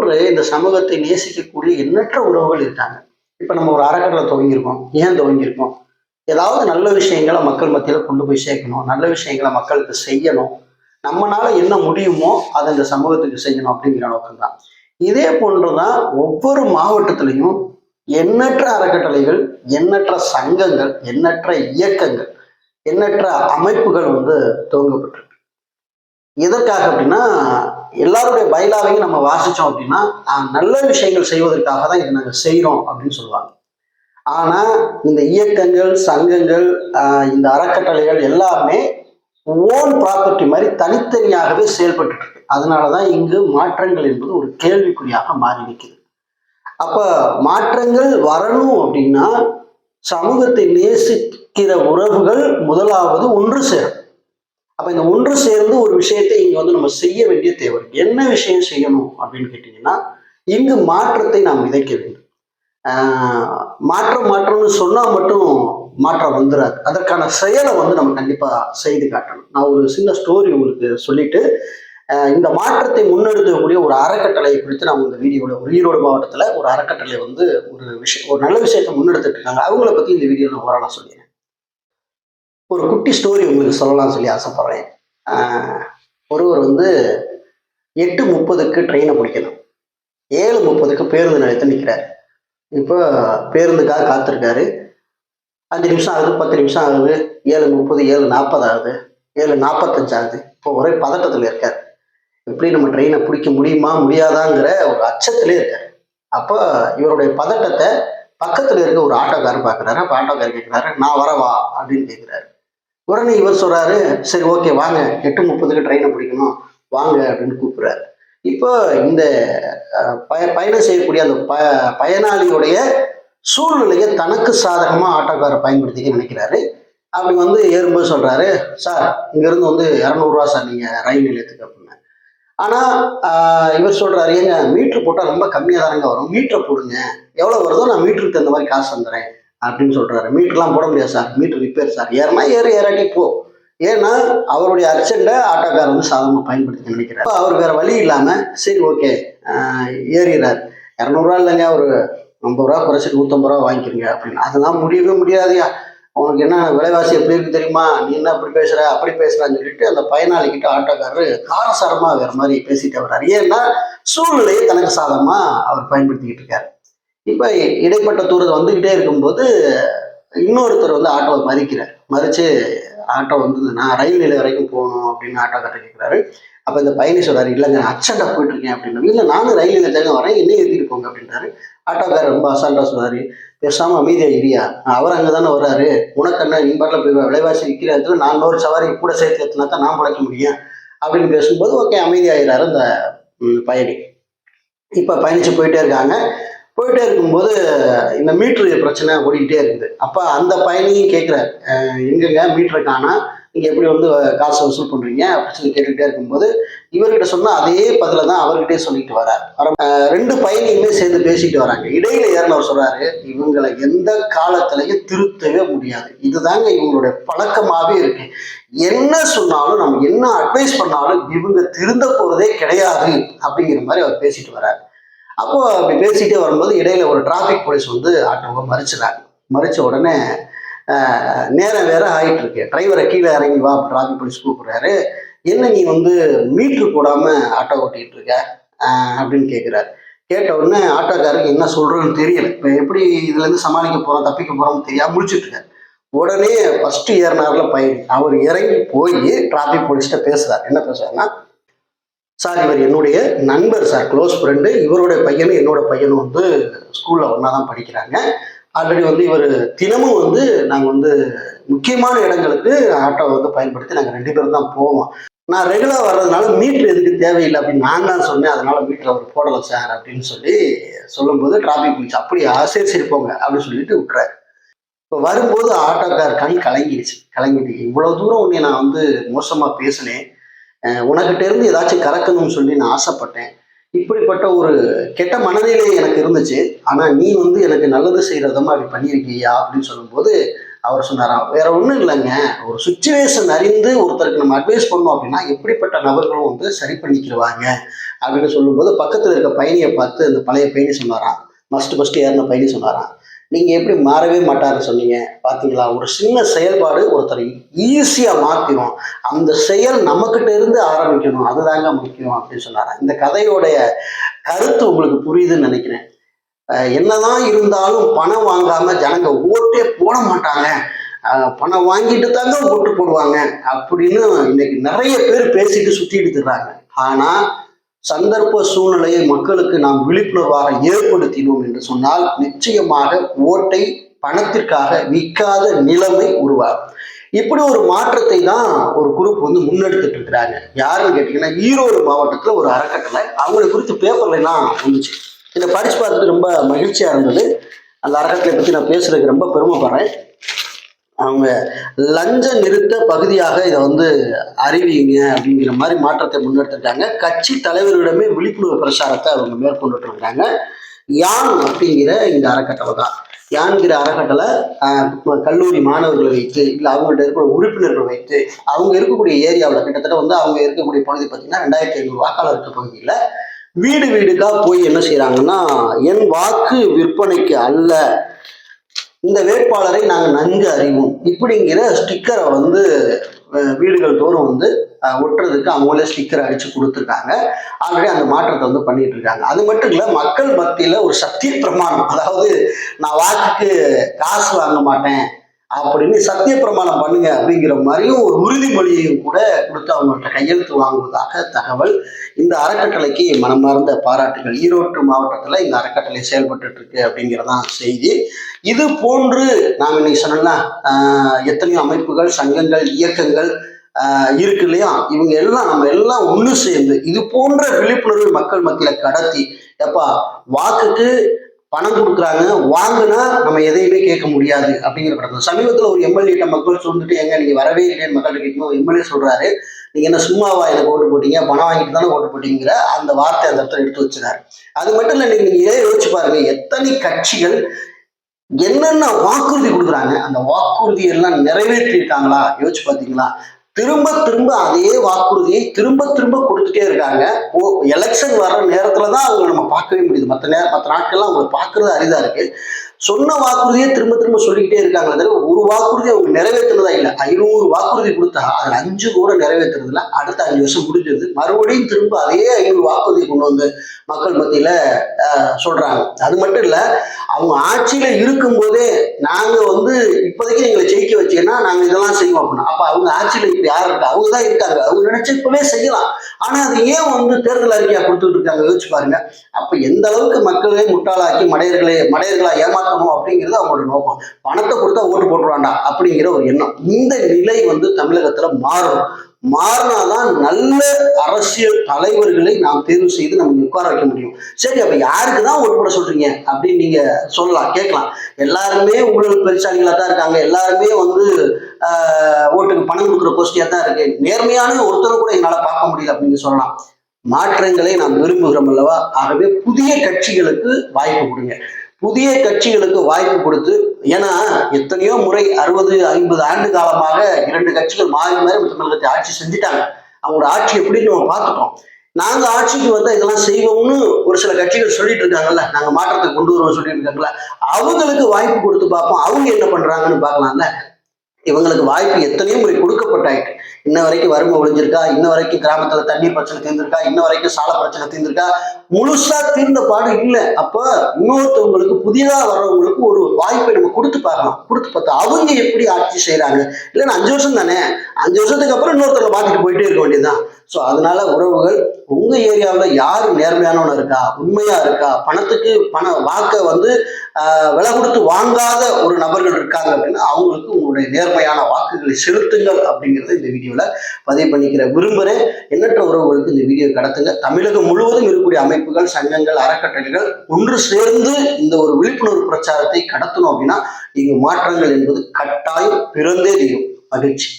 ஒரு இந்த சமூகத்தை நேசிக்கக்கூடிய எண்ணற்ற உறவுகள் இருக்காங்க. இப்போ நம்ம ஒரு அறக்கட்டளை துவங்கியிருக்கோம். ஏன் துவங்கியிருக்கோம்? ஏதாவது நல்ல விஷயங்களை மக்கள் மத்தியில் கொண்டு போய் சேர்க்கணும். நல்ல விஷயங்களை மக்களுக்கு செய்யணும். நம்மனால என்ன முடியுமோ அதை இந்த சமூகத்துக்கு செய்யணும் அப்படிங்கிற நோக்கம் தான் இதே போன்றுதான் ஒவ்வொரு மாவட்டத்திலையும் எண்ணற்ற அறக்கட்டளைகள் எண்ணற்ற சங்கங்கள் எண்ணற்ற இயக்கங்கள் எண்ணற்ற அமைப்புகள் வந்து துவங்கப்பட்டிருக்கு. எதற்காக அப்படின்னா எல்லாருடைய பயிலாவையும் நம்ம வாசிச்சோம் அப்படின்னா நல்ல விஷயங்கள் செய்வதற்காக தான் இதை நாங்கள் செய்கிறோம் அப்படின்னு சொல்லுவாங்க. ஆனா இந்த இயக்கங்கள் சங்கங்கள் இந்த அறக்கட்டளைகள் எல்லாமே ஓன் ப்ராப்பர்ட்டி மாதிரி தனித்தனியாகவே செயல்பட்டு இருக்கு. அதனாலதான் இங்கு மாற்றங்கள் என்பது ஒரு கேள்விக்குறியாக மாறி நிற்குது அப்ப மாற்றங்கள் வரணும் அப்படின்னா சமூகத்தை நேசிக்கிற உறவுகள் முதலாவது ஒன்று சேரும். அப்போ இந்த ஒன்று சேர்ந்து ஒரு விஷயத்தை இங்கே வந்து நம்ம செய்ய வேண்டிய தேவை. இருக்கு. என்ன விஷயம் செய்யணும் அப்படின்னு கேட்டிங்கன்னா இங்கு மாற்றத்தை நாம் விதைக்க வேண்டும். மாற்றம் மாற்றம்னு சொன்னால் மட்டும் மாற்றம் வந்துடாது அதற்கான செயலை வந்து நம்ம கண்டிப்பாக செய்து காட்டணும். நான் ஒரு சின்ன ஸ்டோரி உங்களுக்கு சொல்லிட்டு இந்த மாற்றத்தை முன்னெடுக்கக்கூடிய ஒரு அறக்கட்டளை குறித்து நான் இந்த வீடியோவில் ஒரு ஈரோடு மாவட்டத்தில் ஒரு அறக்கட்டளை வந்து ஒரு விஷயம் ஒரு நல்ல விஷயத்தை முன்னெடுத்துட்டு இருக்காங்க. அவங்கள பற்றி இந்த வீடியோவில் ஓரளவு சொல்லிடுறேன். ஒரு குட்டி ஸ்டோரி உங்களுக்கு சொல்லலாம்னு சொல்லி ஆசைப்படுறேன். ஒருவர் வந்து எட்டு முப்பதுக்கு ட்ரெயினை பிடிக்கணும். ஏழு முப்பதுக்கு பேருந்து நிலையத்தில் நிற்கிறார் இப்போ பேருந்துக்காக காத்திருக்காரு. அஞ்சு நிமிஷம் ஆகுது பத்து நிமிஷம் ஆகுது. ஏழு முப்பது ஏழு நாற்பது ஆகுது. ஏழு நாற்பத்தஞ்சு ஆகுது. இப்போ ஒரே பதட்டத்தில் இருக்கார். எப்படி நம்ம ட்ரெயினை பிடிக்க முடியுமா முடியாதாங்கிற ஒரு அச்சத்திலே இருக்கார். அப்போ இவருடைய பதட்டத்தை பக்கத்தில் இருக்க ஒரு ஆட்டோக்காரர் பார்க்குறாரு. அப்போ ஆட்டோக்காரர் கேட்குறாரு நான் வரவா? அப்படின்னு கேட்குறாரு உடனே இவர் சொல்றாரு சரி ஓகே வாங்க. எட்டு முப்பதுக்கு ட்ரெயினை பிடிக்கணும். வாங்க அப்படின்னு கூப்பிடுறாரு. இப்போ இந்த பய பயணம் செய்யக்கூடிய அந்த ப பயனாளியுடைய சூழ்நிலையை தனக்கு சாதகமாக ஆட்டோக்காரர் பயன்படுத்திக்க நினைக்கிறாரு. அப்படி வந்து ஏறும்போது சொல்றாரு சார் இங்கேருந்து வந்து இரநூறுவா சார் நீங்கள் ரயில் நிலையத்துக்கு அப்படின்னு ஆனால் இவர் சொல்றாரு ஏங்க மீட்ரு போட்டால் ரொம்ப கம்மியாக தானங்க வரும். மீட்டரை போடுங்க. எவ்வளோ வருதோ நான் மீட்டருக்கு தகுந்த மாதிரி காசு தந்துடுறேன் அப்படின்னு சொல்றாரு. மீட்டர்லாம் போட முடியாது சார். Meter repair sir. ஏறினா ஏறு ஏறாட்டி போ. ஏன்னா அவருடைய அர்ச்சண்டை ஆட்டோக்காரர் வந்து சாதகமாக பயன்படுத்தி நினைக்கிறார். அவர் வேற வழி இல்லாமல் சரி ஓகே ஏறிறார் இரநூறுவா இல்லைங்க ஒரு ஐம்பது ரூபா குறைச்சி நூற்றம்பது ரூபா வாங்கிக்கிறீங்க அப்படின்னு. அதெல்லாம் முடியவே முடியாதுயா. உனக்கு என்ன விலைவாசி எப்படி இருக்கு தெரியுமா? நீ என்ன அப்படி பேசுற? அப்படி பேசுறான்னு சொல்லிட்டு அந்த பயனாளிகிட்ட ஆட்டோக்காரர் காரசாரமா வேற மாதிரி பேசிட்டு வர்றாரு. ஏன்னா சூழ்நிலையை தனக்கு சாதகமா அவர் பயன்படுத்திக்கிட்டு இருக்காரு. இப்போ இடைப்பட்ட தூரத்தை வந்துக்கிட்டே இருக்கும்போது இன்னொருத்தர் வந்து ஆட்டோவை மறிக்கிறார். மறித்து ஆட்டோ வந்து நான் ரயில் நிலையம் வரைக்கும் போகணும் அப்படின்னு ஆட்டோ கட்ட கேட்குறாரு அப்போ இந்த பயணி சொல்கிறார் இல்லைங்க நான் அச்சண்டா போயிட்டுருக்கேன் அப்படின்னு. இல்லை நானும் ரயில் நிலையத்தாங்க வரேன் என்னையும் ஏற்றிட்டு போங்க அப்படின்றாரு. ஆட்டோக்காரர் ரொம்ப அசால்ட்டாக சொல்றாரு பேசாமல் அமைதியாக இரியா அவர் அங்கே தானே வர்றாரு. உனக்கு என்ன நீ பாட்டில் போய் விலைவாசி விற்கிறதுக்கு நான் நூறு சவாரி கூட சேர்த்து ஏற்றினா தான் நான் முளைக்க முடியும்? அப்படின்னு பேசும்போது ஓகே அமைதியாகிறாரு அந்த பயணி. இப்போ பயணிச்சு போயிட்டே இருக்காங்க. போயிட்டே இருக்கும்போது இந்த மீட்ரு பிரச்சனை ஓடிக்கிட்டே இருக்குது. அப்போ அந்த பயணியும் கேட்குறாரு எங்கங்க மீட்ரு காணா நீங்கள் எப்படி வந்து காசு வசூல் பண்ணுறீங்க அப்படின்னு சொல்லி கேட்டுக்கிட்டே இருக்கும்போது இவர்கிட்ட சொன்னால் அதே பதில தான் அவர்கிட்டே சொல்லிட்டு வரார். வர ரெண்டு பயணியுமே சேர்ந்து பேசிட்டு வராங்க. இடையில ஏறினவர் சொல்கிறாரு இவங்களை எந்த காலத்திலையும் திருத்தவே முடியாது. இதுதாங்க இவங்களுடைய பழக்கமாகவே இருக்கு. என்ன சொன்னாலும் நம்ம என்ன அட்வைஸ் பண்ணாலும் இவங்க திருந்த போகிறதே கிடையாது. அப்படிங்கிற மாதிரி அவர் பேசிட்டு வர்றாரு அப்போ அப்படி பேசிட்டே வரும்போது இடையில ஒரு டிராஃபிக் போலீஸ் வந்து ஆட்டோவை மறிச்சுறாங்க மறிச்ச உடனே நேரம் வேற ஆகிட்டு இருக்கு டிரைவரை கீழே இறங்கி வா டிராஃபிக் போலீஸ் கூப்பிடுறாரு. என்ன நீ வந்து மீட்ரு போடாம ஆட்டோ ஓட்டிட்டு இருக்க? அப்படின்னு கேட்குறாரு கேட்ட உடனே ஆட்டோக்காரருக்கு என்ன சொல்றதுன்னு தெரியல. இப்போ எப்படி இதுல இருந்து சமாளிக்க போறோம் தப்பிக்க போறோம்னு தெரியாம முடிச்சுட்டு உடனே ஃபர்ஸ்ட் ஏறினார்ல பயணி அவர் இறங்கி போய் டிராஃபிக் போலீஸ்கிட்ட பேசுறாரு. என்ன பேசுறாருன்னா சார் இவர் என்னுடைய நண்பர் சார் க்ளோஸ் ஃப்ரெண்டு இவருடைய பையனும் என்னோட பையனும் வந்து ஸ்கூலில் ஒன்றா தான் படிக்கிறாங்க. ஆல்ரெடி வந்து இவர் தினமும் வந்து நாங்கள் வந்து முக்கியமான இடங்களுக்கு ஆட்டோ வந்து பயன்படுத்தி நாங்கள் ரெண்டு பேரும் தான் போவோம். நான் ரெகுலராக வர்றதுனால மீட்ரு எதுக்கு தேவையில்லை அப்படின்னு நான் தான் சொன்னேன். அதனால மீட்டர் அவர் போடலை சார் அப்படின்னு சொல்லி சொல்லும்போது டிராஃபிக் போலீஸ் அப்படியா சரி சரி போங்க அப்படின்னு சொல்லிட்டு விட்டுறாரு. இப்போ வரும்போது ஆட்டோக்கார் கண் கலங்கிடுச்சு கலங்கிட்டு இவ்வளோ தூரம் உன்னை நான் வந்து மோசமாக பேசினேன். உனக்கிட்ட இருந்து ஏதாச்சும் கறக்கணும்னு சொல்லி நான் ஆசைப்பட்டேன். இப்படிப்பட்ட ஒரு கெட்ட மனநிலை எனக்கு இருந்துச்சு. ஆனால் நீ வந்து எனக்கு நல்லது செய்கிற விதமாக அப்படி பண்ணியிருக்கியா அப்படின்னு சொல்லும்போது அவர் சொன்னாராம் வேற ஒன்றும் இல்லைங்க. ஒரு சுச்சுவேஷன் அறிந்து ஒருத்தருக்கு நம்ம அட்வைஸ் பண்ணோம் அப்படின்னா எப்படிப்பட்ட நபர்களும் வந்து சரி பண்ணிக்கிடுவாங்க அப்படின்னு சொல்லும்போது பக்கத்தில் இருக்க பயணியை பார்த்து அந்த பழைய பயணி சொன்னாராம். ஃபஸ்ட்டு ஃபஸ்ட்டு ஏறின பயணி சொன்னாராம். நீங்கள் எப்படி மாறவே மாட்டாருன்னு சொன்னீங்க பார்த்தீங்களா ஒரு சின்ன செயல்பாடு ஒருத்தரை ஈஸியாக மாற்றிடும் அந்த செயல் நம்மக்கிட்ட இருந்து ஆரம்பிக்கணும். அதுதாங்க முக்கியம் அப்படின்னு சொன்னார். இந்த கதையோடைய கருத்து உங்களுக்கு புரியுதுன்னு நினைக்கிறேன். என்னதான் இருந்தாலும் பணம் வாங்காம ஜனங்க ஓட்டே போட மாட்டாங்க. பணம் வாங்கிட்டு தாங்க ஓட்டு போடுவாங்க அப்படின்னு இன்னைக்கு நிறைய பேர் பேசிட்டு சுத்திட்டு இருக்கிறாங்க. ஆனால் சந்தர்ப்ப சூழ்நிலையை மக்களுக்கு நாம் விழிப்புணர்வாக ஏற்படுத்தினோம் என்று சொன்னால் நிச்சயமாக ஓட்டை பணத்திற்காக விற்காத நிலைமை உருவாகும். இப்படி ஒரு மாற்றத்தை தான் ஒரு குரூப் வந்து முன்னெடுத்துட்டு இருக்கிறாங்க. யாருன்னு கேட்டீங்கன்னா ஈரோடு மாவட்டத்துல ஒரு அறக்கட்டளை. அவங்களை குறித்து பேப்பர்ல எல்லாம் வந்துச்சு. இதை படிச்சு பார்த்துட்டு ரொம்ப மகிழ்ச்சியா இருந்தது. அந்த அறக்கட்டளை பத்தி நான் பேசுறதுக்கு ரொம்ப பெருமைப்படுறேன். அவங்க லஞ்ச நிறுத்த பகுதியாக இதை வந்து அறிவிங்க அப்படிங்கிற மாதிரி மாற்றத்தை முன்னெடுத்துட்டாங்க கட்சி தலைவர்களிடமே விழிப்புணர்வு பிரச்சாரத்தை அவங்க மேற்கொண்டுட்டு இருக்காங்க யான் அப்படிங்கிற இந்த அறக்கட்டளை தான். யான்கிற அறக்கட்டளை கல்லூரி மாணவர்களை வைத்து இல்லை அவங்கள்ட்ட இருக்கிற உறுப்பினர்கள் வைத்து அவங்க இருக்கக்கூடிய ஏரியாவில் கிட்டத்தட்ட வந்து அவங்க இருக்கக்கூடிய பகுதி பார்த்தீங்கன்னா ரெண்டாயிரத்தி ஐநூறு வாக்காளர் இருக்க பகுதியில் வீடு வீடுக்காக போய் என்ன செய்கிறாங்கன்னா என் வாக்கு விற்பனைக்கு அல்ல இந்த வேட்பாளரை நாங்கள் நன்கு அறிவோம். இப்படிங்கிற ஸ்டிக்கரை வந்து வீடுகள் தோறும் வந்து ஒட்டுறதுக்கு அவங்களே ஸ்டிக்கர் அடிச்சு கொடுத்துருக்காங்க. ஆல்ரெடி அந்த மாற்றத்தை வந்து பண்ணிட்டு இருக்காங்க. அது மட்டும் இல்லை மக்கள் மத்தியில் ஒரு சத்திய பிரமாணம். அதாவது நான் வாக்குக்கு காசு வாங்க மாட்டேன். அப்படின்னு சத்திய பிரமாணம் பண்ணுங்க அப்படிங்கிற மாதிரியும் ஒரு உறுதிமொழியையும் கூட கொடுத்து அவங்கள்ட்ட கையெழுத்து வாங்குவதாக தகவல். இந்த அறக்கட்டளைக்கு மனமார்ந்த பாராட்டுகள். ஈரோட்டு மாவட்டத்தில் இந்த அறக்கட்டளை செயல்பட்டு இருக்கு அப்படிங்கிறதான் செய்தி. இது போன்று நாங்கள் இன்னைக்கு சொன்னோம்னா ஆஹ், எத்தனையோ அமைப்புகள் சங்கங்கள் இயக்கங்கள் ஆஹ், இருக்கு இல்லையா? இவங்க எல்லாம் நம்ம எல்லாம் ஒன்று சேர்ந்து இது போன்ற விழிப்புணர்வு மக்கள் மத்தியில் கடத்தி எப்பா வாக்குக்கு பணம் கொடுக்குறாங்க வாங்கினா நம்ம எதையுமே கேட்க முடியாது அப்படிங்கிற படம் சமீபத்தில் ஒரு எம்எல்ஏ மக்கள் சொல்லிட்டு எங்க நீங்க வரவே இல்லைன்னு மக்கள் கேட்கணும் எம்எல்ஏ சொல்றாரு நீங்க என்ன சும்மாவா எனக்கு ஓட்டு போட்டீங்க பணம் வாங்கிட்டு தானே ஓட்டு போட்டீங்கிற அந்த வார்த்தை அந்த இடத்துல எடுத்து வச்சுறாரு அது மட்டும் இல்லை நீங்க நீங்க இதே யோசிச்சு பாருங்க எத்தனை கட்சிகள் என்னென்ன வாக்குறுதி கொடுக்குறாங்க அந்த வாக்குறுதி எல்லாம் நிறைவேற்றிருக்காங்களா? யோசிச்சு பார்த்தீங்களா திரும்ப திரும்ப அதே வாக்குறுதியை திரும்ப திரும்ப கொடுத்துட்டே இருக்காங்க. ஓ எலெக்ஷன் வர்ற நேரத்துல தான் அவங்க நம்ம பார்க்கவே முடியுது. மற்ற நேரம் மற்ற நாட்கள்லாம் அவங்களை பார்க்கறது அரிதா இருக்கு. சொன்ன வாக்குறுதியை திரும்ப திரும்ப சொல்லிக்கிட்டே இருக்காங்க. தவிர ஒரு வாக்குறுதி அவங்க நிறைவேற்றுனதா இல்லை. ஐநூறு வாக்குறுதி கொடுத்தா அதில் அஞ்சு கூட நிறைவேற்றுறதுல அடுத்த அஞ்சு வருஷம் முடிஞ்சிருது. மறுபடியும் திரும்ப அதே ஐநூறு வாக்குறுதி கொண்டு வந்து மக்கள் மத்தியில் சொல்கிறாங்க அது மட்டும் இல்லை அவங்க ஆட்சியில் இருக்கும்போதே நாங்கள் வந்து இப்போதைக்கு எங்களை ஜெயிக்க வச்சீங்கன்னா நாங்கள் இதெல்லாம் செய்வோம் அப்படின்னா. அப்போ அவங்க ஆட்சியில் இப்போ யார் இருக்கா? அவங்க தான் இருக்காங்க. அவங்க நினைச்ச இப்பவே செய்யலாம். ஆனால் அது ஏன் வந்து தேர்தல் அறிக்கையாக கொடுத்துட்டு இருக்காங்க? யோசிச்சு பாருங்க. அப்போ எந்த அளவுக்கு மக்களை முட்டாளாக்கி மடையர்களை ஏமாற்ற ஆகணும் அப்படிங்கிறது அவங்களோட நோக்கம். பணத்தை கொடுத்தா ஓட்டு போட்டுருவாண்டா அப்படிங்கிற ஒரு எண்ணம். இந்த நிலை வந்து தமிழகத்துல மாறும். மாறினாதான் நல்ல அரசியல் தலைவர்களை நாம் தேர்வு செய்து நம்ம உட்கார வைக்க முடியும். சரி அப்ப யாருக்கு தான் ஓட்டு போட சொல்றீங்க? அப்படின்னு நீங்க சொல்லலாம் கேட்கலாம். எல்லாருமே ஊழல் பெருசாளிகளா தான் இருக்காங்க. எல்லாருமே வந்து ஆஹ், ஓட்டுக்கு பணம் கொடுக்குற கோஷ்டியா தான் இருக்கு. நேர்மையான ஒருத்தரை கூட என்னால பார்க்க முடியல அப்படின்னு சொல்லலாம். மாற்றங்களை நாம் விரும்புகிறோம் அல்லவா? ஆகவே புதிய கட்சிகளுக்கு வாய்ப்பு கொடுங்க. புதிய கட்சிகளுக்கு வாய்ப்பு கொடுத்து ஏன்னா எத்தனையோ முறை அறுபது ஐம்பது ஆண்டு காலமாக இரண்டு கட்சிகள் மாறி மாறி தமிழகத்தை ஆட்சி செஞ்சுட்டாங்க. அவங்களோட ஆட்சி எப்படின்னு நம்ம பார்த்துட்டோம். நாங்க ஆட்சிக்கு வந்தா இதெல்லாம் செய்வோம்னு ஒரு சில கட்சிகள் சொல்லிட்டு இருக்காங்கல்ல நாங்க மாற்றத்தை கொண்டு வருவோம் சொல்லிட்டு இருக்காங்கல்ல அவங்களுக்கு வாய்ப்பு கொடுத்து பார்ப்போம். அவங்க என்ன பண்றாங்கன்னு பார்க்கலாம்ல? இவங்களுக்கு வாய்ப்பு எத்தனையோ முறை கொடுக்கப்பட்டாயிட்டு இன்ன வரைக்கும் வறுமை ஒழிஞ்சிருக்கா? இன்ன வரைக்கும் கிராமத்துல தண்ணீர் பிரச்சனை தீர்ந்திருக்கா? இன்ன வரைக்கும் சாலை பிரச்சனை தீர்ந்திருக்கா? முழுசா தீர்ந்த பாடு இல்லை. அப்ப இன்னொருத்தவங்களுக்கு புதிதா வர்றவங்களுக்கு ஒரு வாய்ப்பை நம்ம கொடுத்து பார்க்கலாம். கொடுத்து பார்த்தா அவங்க எப்படி ஆட்சி செய்யறாங்க இல்லைன்னா அஞ்சு வருஷம் தானே? அஞ்சு வருஷத்துக்கு அப்புறம் இன்னொருத்தவங்களை மாத்திட்டு போயிட்டே இருக்க வேண்டியதுதான். ஸோ அதனால உறவுகள் உங்க ஏரியாவில் யார் நேர்மையானவன் இருக்கா உண்மையா இருக்கா பணத்துக்கு பண வாக்கை வந்து விலை கொடுத்து வாங்காத ஒரு நபர்கள் இருக்காங்க அப்படின்னா அவங்களுக்கு உங்களுடைய நேர்மையான வாக்குகளை செலுத்துங்கள் அப்படிங்கிறத இந்த வீடியோவில் பதிவு பண்ணிக்கிற விரும்புகிறேன் எண்ணற்ற உறவுகளுக்கு இந்த வீடியோ கடத்துங்க. தமிழகம் முழுவதும் இருக்கக்கூடிய அமைப்புகள் சங்கங்கள் அறக்கட்டளைகள் ஒன்று சேர்ந்து இந்த ஒரு விழிப்புணர்வு பிரச்சாரத்தை கடத்தணும் அப்படின்னா இங்கு மாற்றங்கள் என்பது கட்டாயம் பிறந்தே தீரும். மகிழ்ச்சி.